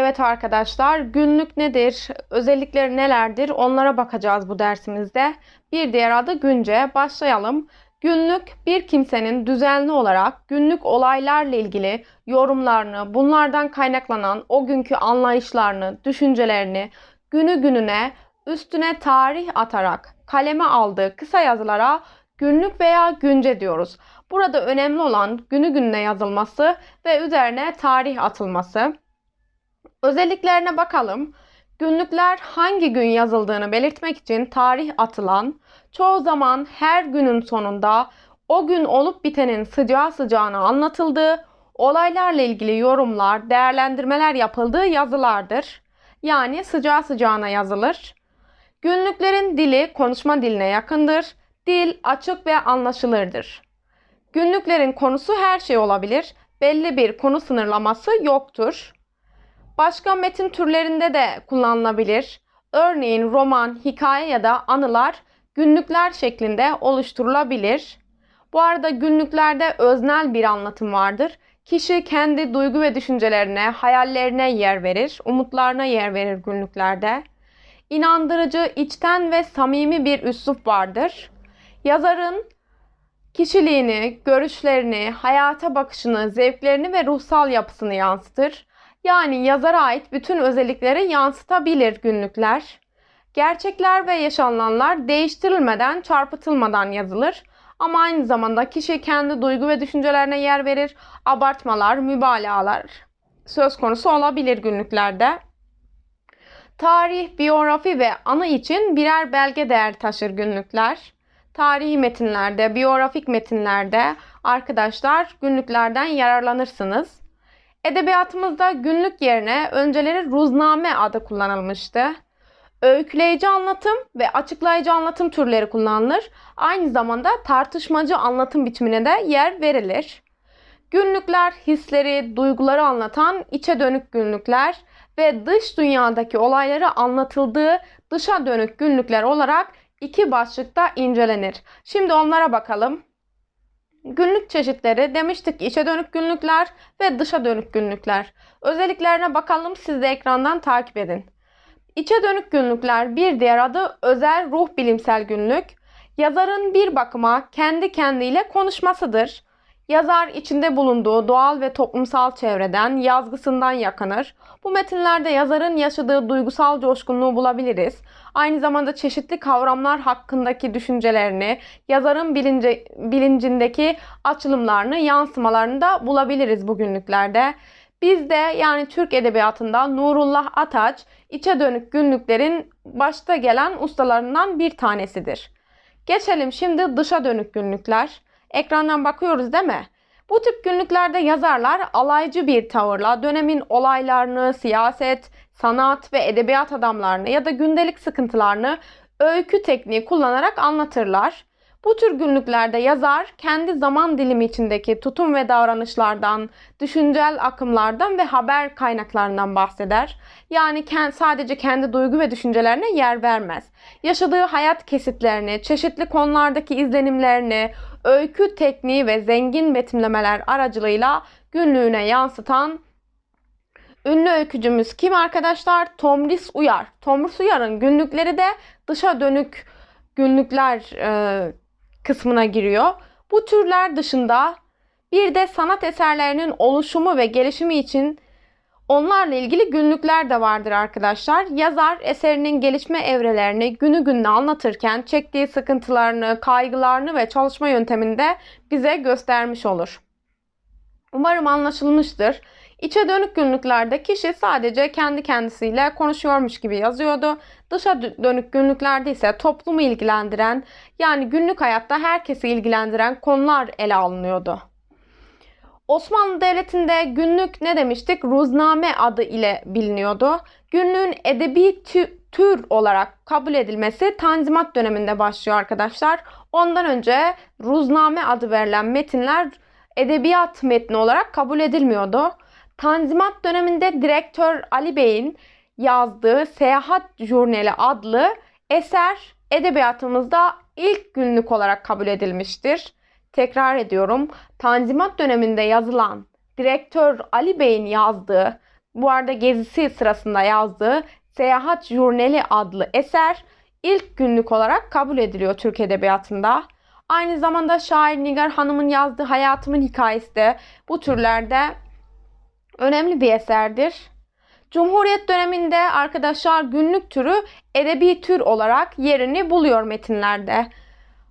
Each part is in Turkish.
Evet arkadaşlar, günlük nedir, özellikleri nelerdir onlara bakacağız bu dersimizde. Bir diğer adı günce. Başlayalım. Günlük bir kimsenin düzenli olarak günlük olaylarla ilgili yorumlarını, bunlardan kaynaklanan o günkü anlayışlarını, düşüncelerini günü gününe üstüne tarih atarak kaleme aldığı kısa yazılara günlük veya günce diyoruz. Burada önemli olan günü gününe yazılması ve üzerine tarih atılması. Özelliklerine bakalım. Günlükler hangi gün yazıldığını belirtmek için tarih atılan, çoğu zaman her günün sonunda o gün olup bitenin sıcağı sıcağına anlatıldığı, olaylarla ilgili yorumlar, değerlendirmeler yapıldığı yazılardır. Yani sıcağı sıcağına yazılır. Günlüklerin dili konuşma diline yakındır. Dil açık ve anlaşılırdır. Günlüklerin konusu her şey olabilir. Belli bir konu sınırlaması yoktur. Başka metin türlerinde de kullanılabilir. Örneğin roman, hikaye ya da anılar günlükler şeklinde oluşturulabilir. Bu arada günlüklerde öznel bir anlatım vardır. Kişi kendi duygu ve düşüncelerine, hayallerine yer verir, umutlarına yer verir günlüklerde. İnandırıcı, içten ve samimi bir üslup vardır. Yazarın kişiliğini, görüşlerini, hayata bakışını, zevklerini ve ruhsal yapısını yansıtır. Yani yazara ait bütün özellikleri yansıtabilir günlükler. Gerçekler ve yaşananlar değiştirilmeden, çarpıtılmadan yazılır. Ama aynı zamanda kişi kendi duygu ve düşüncelerine yer verir. Abartmalar, mübalağalar söz konusu olabilir günlüklerde. Tarih, biyografi ve anı için birer belge değer taşır günlükler. Tarihi metinlerde, biyografik metinlerde arkadaşlar günlüklerden yararlanırsınız. Edebiyatımızda günlük yerine önceleri ruzname adı kullanılmıştı. Öyküleyici anlatım ve açıklayıcı anlatım türleri kullanılır. Aynı zamanda tartışmacı anlatım biçimine de yer verilir. Günlükler hisleri, duyguları anlatan içe dönük günlükler ve dış dünyadaki olayları anlatıldığı dışa dönük günlükler olarak iki başlıkta incelenir. Şimdi onlara bakalım. Günlük çeşitleri demiştik içe dönük günlükler ve dışa dönük günlükler. Özelliklerine bakalım siz de ekrandan takip edin. İçe dönük günlükler bir diğer adı özel ruh bilimsel günlük. Yazarın bir bakıma kendi kendiyle konuşmasıdır. Yazar içinde bulunduğu doğal ve toplumsal çevreden, yazgısından yakınır. Bu metinlerde yazarın yaşadığı duygusal coşkunluğu bulabiliriz. Aynı zamanda çeşitli kavramlar hakkındaki düşüncelerini, yazarın bilince, bilincindeki açılımlarını, yansımalarını da bulabiliriz bugünlüklerde. Bizde yani Türk Edebiyatı'nda Nurullah Ataç içe dönük günlüklerin başta gelen ustalarından bir tanesidir. Geçelim şimdi dışa dönük günlükler. Ekrandan bakıyoruz değil mi? Bu tip günlüklerde yazarlar alaycı bir tavırla dönemin olaylarını, siyaset, sanat ve edebiyat adamlarını ya da gündelik sıkıntılarını öykü tekniği kullanarak anlatırlar. Bu tür günlüklerde yazar kendi zaman dilimi içindeki tutum ve davranışlardan, düşüncel akımlardan ve haber kaynaklarından bahseder. Yani sadece kendi duygu ve düşüncelerine yer vermez. Yaşadığı hayat kesitlerini, çeşitli konulardaki izlenimlerini, öykü tekniği ve zengin betimlemeler aracılığıyla günlüğüne yansıtan ünlü öykücümüz kim arkadaşlar? Tomris Uyar. Tomris Uyar'ın günlükleri de dışa dönük günlükler e, kısmına giriyor. Bu türler dışında bir de sanat eserlerinin oluşumu ve gelişimi için onlarla ilgili günlükler de vardır arkadaşlar. Yazar eserinin gelişme evrelerini günü gününe anlatırken çektiği sıkıntılarını, kaygılarını ve çalışma yöntemini de bize göstermiş olur. Umarım anlaşılmıştır. İçe dönük günlüklerde kişi sadece kendi kendisiyle konuşuyormuş gibi yazıyordu. Dışa dönük günlüklerde ise toplumu ilgilendiren yani günlük hayatta herkesi ilgilendiren konular ele alınıyordu. Osmanlı Devleti'nde günlük ne demiştik? Ruzname adı ile biliniyordu. Günlüğün edebi tür olarak kabul edilmesi Tanzimat döneminde başlıyor arkadaşlar. Ondan önce ruzname adı verilen metinler edebiyat metni olarak kabul edilmiyordu. Tanzimat döneminde direktör Ali Bey'in yazdığı Seyahat Jurnali adlı eser edebiyatımızda ilk günlük olarak kabul edilmiştir. Tekrar ediyorum. Tanzimat döneminde yazılan direktör Ali Bey'in yazdığı bu arada gezisi sırasında yazdığı Seyahat Jurnali adlı eser ilk günlük olarak kabul ediliyor Türk Edebiyatı'nda. Aynı zamanda şair Nigar Hanım'ın yazdığı Hayatımın Hikayesi de bu türlerde önemli bir eserdir. Cumhuriyet döneminde arkadaşlar günlük türü edebi tür olarak yerini buluyor metinlerde.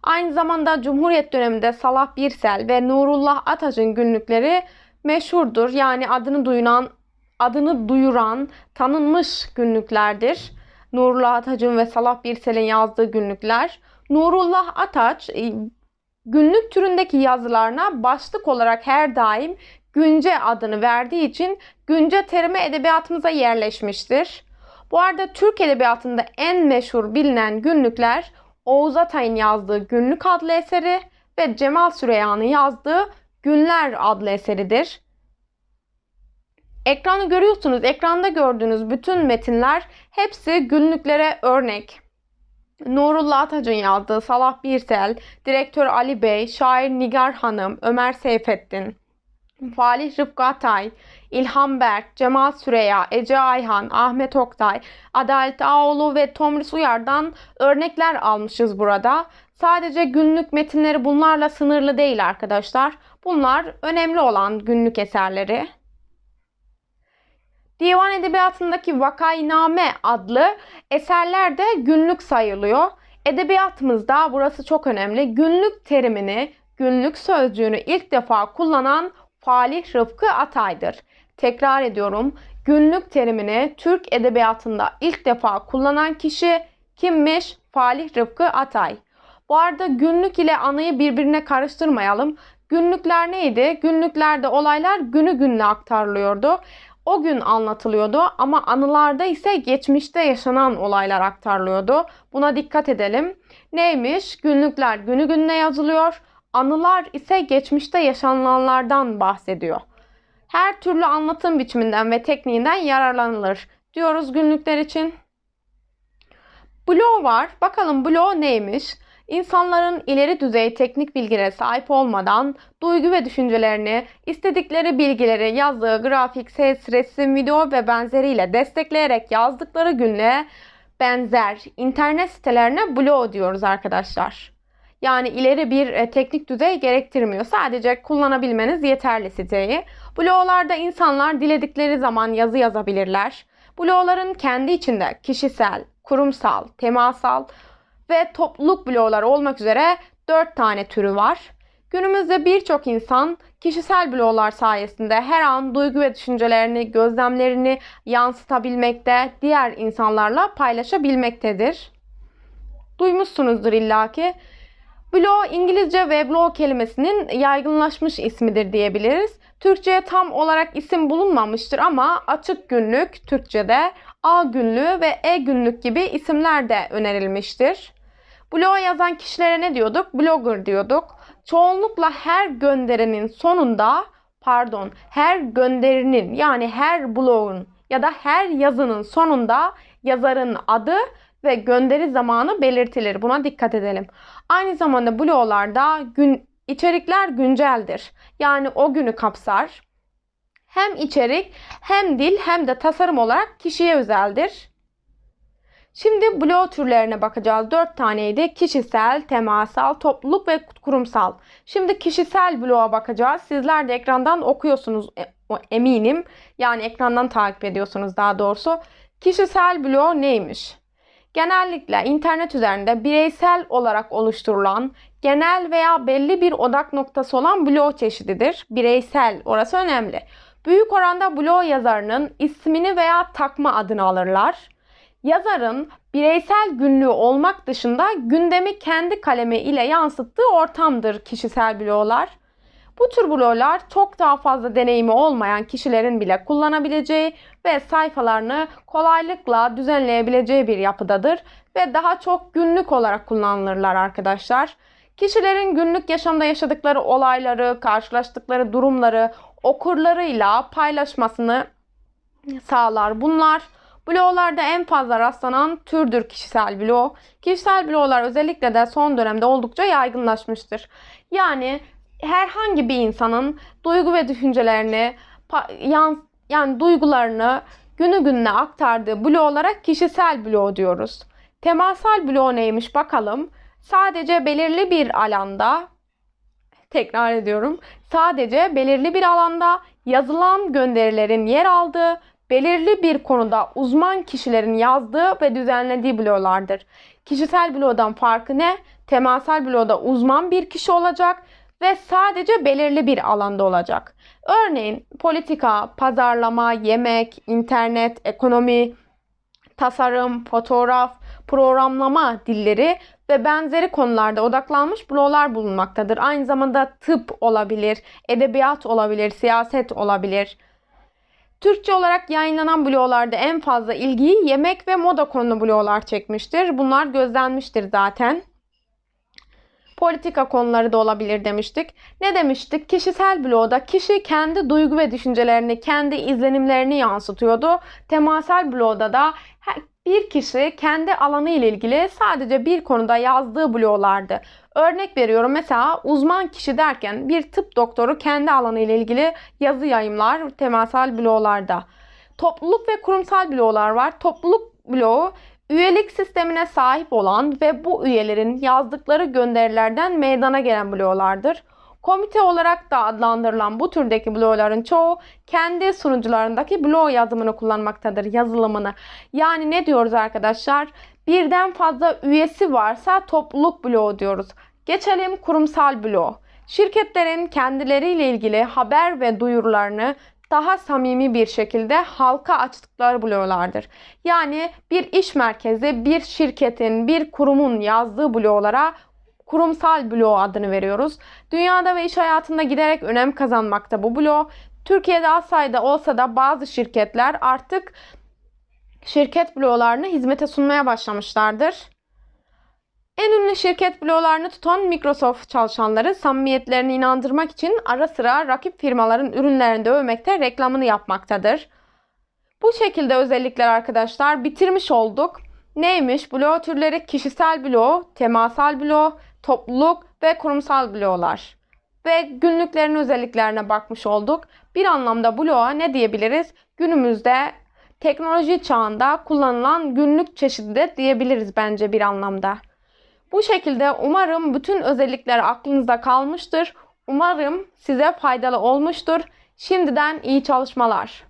Aynı zamanda Cumhuriyet döneminde Salah Birsel ve Nurullah Ataç'ın günlükleri meşhurdur. Yani adını duyuran, adını duyuran tanınmış günlüklerdir. Nurullah Ataç'ın ve Salah Birsel'in yazdığı günlükler. Nurullah Ataç e, günlük türündeki yazılarına başlık olarak her daim günce adını verdiği için günce terimi edebiyatımıza yerleşmiştir. Bu arada Türk edebiyatında en meşhur bilinen günlükler Oğuz Atay'ın yazdığı Günlük adlı eseri ve Cemal Süreyya'nın yazdığı Günler adlı eseridir. Ekranı görüyorsunuz. Ekranda gördüğünüz bütün metinler hepsi günlüklere örnek. Nurullah Ataç'ın yazdığı Salah Birsel, direktör Ali Bey, şair Nigar Hanım, Ömer Seyfettin, Falih Rıfkı Atay, İlhan Berk, Cemal Süreya, Ece Ayhan, Ahmet Oktay, Adalet Ağoğlu ve Tomris Uyar'dan örnekler almışız burada. Sadece günlük metinleri bunlarla sınırlı değil arkadaşlar. Bunlar önemli olan günlük eserleri. Divan edebiyatındaki Vakainame adlı eserler de günlük sayılıyor. Edebiyatımızda burası çok önemli. Günlük terimini, günlük sözcüğünü ilk defa kullanan Falih Rıfkı Atay'dır. Tekrar ediyorum. Günlük terimini Türk edebiyatında ilk defa kullanan kişi kimmiş? Falih Rıfkı Atay. Bu arada günlük ile anıyı birbirine karıştırmayalım. Günlükler neydi? Günlüklerde olaylar günü gününe aktarılıyordu. O gün anlatılıyordu ama anılarda ise geçmişte yaşanan olaylar aktarılıyordu. Buna dikkat edelim. Neymiş? Günlükler günü gününe yazılıyor. Anılar ise geçmişte yaşananlardan bahsediyor. Her türlü anlatım biçiminden ve tekniğinden yararlanılır diyoruz günlükler için. Blog var. Bakalım blog neymiş? İnsanların ileri düzey teknik bilgilere sahip olmadan duygu ve düşüncelerini, istedikleri bilgileri yazdığı grafik, ses, resim, video ve benzeriyle destekleyerek yazdıkları günlüğe benzer internet sitelerine blog diyoruz arkadaşlar. Yani ileri bir e, teknik düzey gerektirmiyor. Sadece kullanabilmeniz yeterli siteyi. Bloglarda insanlar diledikleri zaman yazı yazabilirler. Blogların kendi içinde kişisel, kurumsal, temasal ve topluluk blogları olmak üzere 4 tane türü var. Günümüzde birçok insan kişisel bloglar sayesinde her an duygu ve düşüncelerini, gözlemlerini yansıtabilmekte, diğer insanlarla paylaşabilmektedir. Duymuşsunuzdur illaki. Blog İngilizce weblog kelimesinin yaygınlaşmış ismidir diyebiliriz. Türkçe'ye tam olarak isim bulunmamıştır ama açık günlük Türkçe'de A günlüğü ve E günlük gibi isimler de önerilmiştir. Blog yazan kişilere ne diyorduk? Blogger diyorduk. Çoğunlukla her gönderinin sonunda pardon her gönderinin yani her blogun ya da her yazının sonunda yazarın adı ve gönderi zamanı belirtilir. Buna dikkat edelim. Aynı zamanda bloglarda gün içerikler günceldir. Yani o günü kapsar. Hem içerik hem dil hem de tasarım olarak kişiye özeldir. Şimdi blog türlerine bakacağız. 4 taneydi. Kişisel, temasal, topluluk ve kurumsal. Şimdi kişisel bloğa bakacağız. Sizler de ekrandan okuyorsunuz e, eminim. Yani ekrandan takip ediyorsunuz daha doğrusu. Kişisel blog neymiş? Genellikle internet üzerinde bireysel olarak oluşturulan, genel veya belli bir odak noktası olan blog çeşididir. Bireysel, orası önemli. Büyük oranda blog yazarının ismini veya takma adını alırlar. Yazarın bireysel günlüğü olmak dışında gündemi kendi kalemi ile yansıttığı ortamdır kişisel bloglar. Bu tür bloglar çok daha fazla deneyimi olmayan kişilerin bile kullanabileceği ve sayfalarını kolaylıkla düzenleyebileceği bir yapıdadır ve daha çok günlük olarak kullanılırlar arkadaşlar. Kişilerin günlük yaşamda yaşadıkları olayları, karşılaştıkları durumları okurlarıyla paylaşmasını sağlar. Bunlar bloglarda en fazla rastlanan türdür kişisel blog. Kişisel bloglar özellikle de son dönemde oldukça yaygınlaşmıştır. Yani herhangi bir insanın duygu ve düşüncelerini yani duygularını günü gününe aktardığı bloğlara kişisel bloğu diyoruz. Temasal bloğu neymiş bakalım. Sadece belirli bir alanda tekrar ediyorum. Sadece belirli bir alanda yazılan gönderilerin yer aldığı, belirli bir konuda uzman kişilerin yazdığı ve düzenlediği bloğlardır. Kişisel bloğdan farkı ne? Temasal bloğda uzman bir kişi olacak ve sadece belirli bir alanda olacak. Örneğin politika, pazarlama, yemek, internet, ekonomi, tasarım, fotoğraf, programlama dilleri ve benzeri konularda odaklanmış bloglar bulunmaktadır. Aynı zamanda tıp olabilir, edebiyat olabilir, siyaset olabilir. Türkçe olarak yayınlanan bloglarda en fazla ilgiyi yemek ve moda konulu bloglar çekmiştir. Bunlar gözlenmiştir zaten. Politika konuları da olabilir demiştik. Ne demiştik? Kişisel blogda kişi kendi duygu ve düşüncelerini, kendi izlenimlerini yansıtıyordu. Temasel blogda da bir kişi kendi alanı ile ilgili sadece bir konuda yazdığı bloglardı. Örnek veriyorum mesela uzman kişi derken bir tıp doktoru kendi alanı ile ilgili yazı yayımlar temasal bloglarda. Topluluk ve kurumsal bloglar var. Topluluk bloğu üyelik sistemine sahip olan ve bu üyelerin yazdıkları gönderilerden meydana gelen bloglardır. Komite olarak da adlandırılan bu türdeki blogların çoğu kendi sunucularındaki blog yazımını kullanmaktadır, yazılımını. Yani ne diyoruz arkadaşlar? Birden fazla üyesi varsa topluluk bloğu diyoruz. Geçelim kurumsal blog. Şirketlerin kendileriyle ilgili haber ve duyurularını daha samimi bir şekilde halka açtıkları bloglardır. Yani bir iş merkezi, bir şirketin, bir kurumun yazdığı bloglara kurumsal blog adını veriyoruz. Dünyada ve iş hayatında giderek önem kazanmakta bu blog. Türkiye'de az sayıda olsa da bazı şirketler artık şirket bloglarını hizmete sunmaya başlamışlardır. En ünlü şirket bloglarını tutan Microsoft çalışanları samimiyetlerini inandırmak için ara sıra rakip firmaların ürünlerini de övmekte reklamını yapmaktadır. Bu şekilde özellikler arkadaşlar bitirmiş olduk. Neymiş? Blog türleri kişisel blog, temasal blog, topluluk ve kurumsal bloglar. Ve günlüklerin özelliklerine bakmış olduk. Bir anlamda bloğa ne diyebiliriz? Günümüzde teknoloji çağında kullanılan günlük çeşidi de diyebiliriz bence bir anlamda. Bu şekilde umarım bütün özellikler aklınızda kalmıştır. Umarım size faydalı olmuştur. Şimdiden iyi çalışmalar.